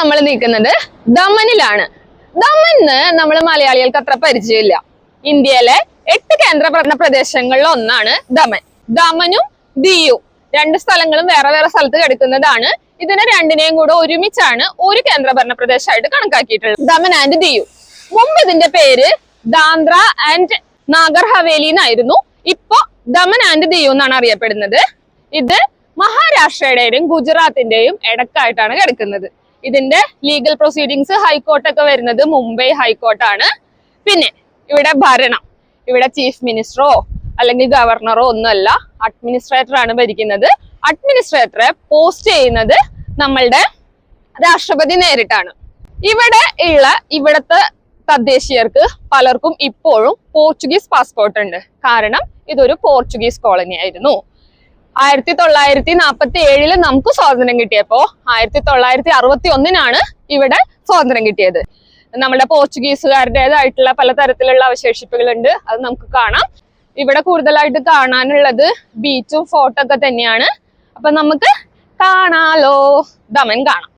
നമ്മൾ നിൽക്കുന്നത് ദമനിലാണ്. ദമന് നമ്മൾ മലയാളികൾക്ക് അത്ര പരിചയമില്ല. ഇന്ത്യയിലെ എട്ട് കേന്ദ്രഭരണ പ്രദേശങ്ങളിൽ ഒന്നാണ് ദമൻ. ദമനും ദിയു. രണ്ട് സ്ഥലങ്ങളും വേറെ വേറെ സ്ഥലത്ത് കിടക്കുന്നതാണ്. ഇതിനെ രണ്ടിനെയും കൂടെ ഒരുമിച്ചാണ് ഒരു കേന്ദ്രഭരണ പ്രദേശമായിട്ട് കണക്കാക്കിയിട്ടുള്ളത്. ദമൻ ആൻഡ് ദിയു. മുമ്പ് ഇതിന്റെ പേര് ദാന്ദ്ര ആൻഡ് നാഗർ ഹവേലി എന്നായിരുന്നു. ഇപ്പൊ ദമൻ ആൻഡ് ദിയു എന്നാണ് അറിയപ്പെടുന്നത്. ഇത് മഹാരാഷ്ട്രയുടെയും ഗുജറാത്തിന്റെയും ഇടക്കായിട്ടാണ് കിടക്കുന്നത്. ഇതിന്റെ ലീഗൽ പ്രൊസീഡിങ്സ് ഹൈക്കോർട്ടൊക്കെ വരുന്നത് മുംബൈ ഹൈക്കോർട്ടാണ് പിന്നെ ഇവിടെ ഭരണം. ഇവിടെ ചീഫ് മിനിസ്റ്ററോ അല്ലെങ്കിൽ ഗവർണറോ ഒന്നുമല്ല അഡ്മിനിസ്ട്രേറ്റർ ആണ് ഭരിക്കുന്നത്. അഡ്മിനിസ്ട്രേറ്ററെ പോസ്റ്റ് ചെയ്യുന്നത് നമ്മളുടെ രാഷ്ട്രപതി നേരിട്ടാണ്. ഇവിടെ ഉള്ള ഇവിടുത്തെ തദ്ദേശീയർക്ക് പലർക്കും ഇപ്പോഴും പോർച്ചുഗീസ് പാസ്പോർട്ട് ഉണ്ട്. കാരണം ഇതൊരു പോർച്ചുഗീസ് കോളനി ആയിരുന്നു. ആയിരത്തി തൊള്ളായിരത്തി നാൽപ്പത്തി ഏഴിൽ നമുക്ക് സ്വാതന്ത്ര്യം കിട്ടിയപ്പോ ആയിരത്തി തൊള്ളായിരത്തി അറുപത്തി ഒന്നിനാണ് ഇവിടെ സ്വാതന്ത്ര്യം കിട്ടിയത്. നമ്മുടെ പോർച്ചുഗീസുകാരുടേതായിട്ടുള്ള പലതരത്തിലുള്ള അവശേഷിപ്പുകളുണ്ട്. അത് നമുക്ക് കാണാം. ഇവിടെ കൂടുതലായിട്ട് കാണാനുള്ളത് ബീച്ചും ഫോർട്ടൊക്കെ തന്നെയാണ്. അപ്പൊ നമുക്ക് കാണാലോ. ദമൻ കാണാം.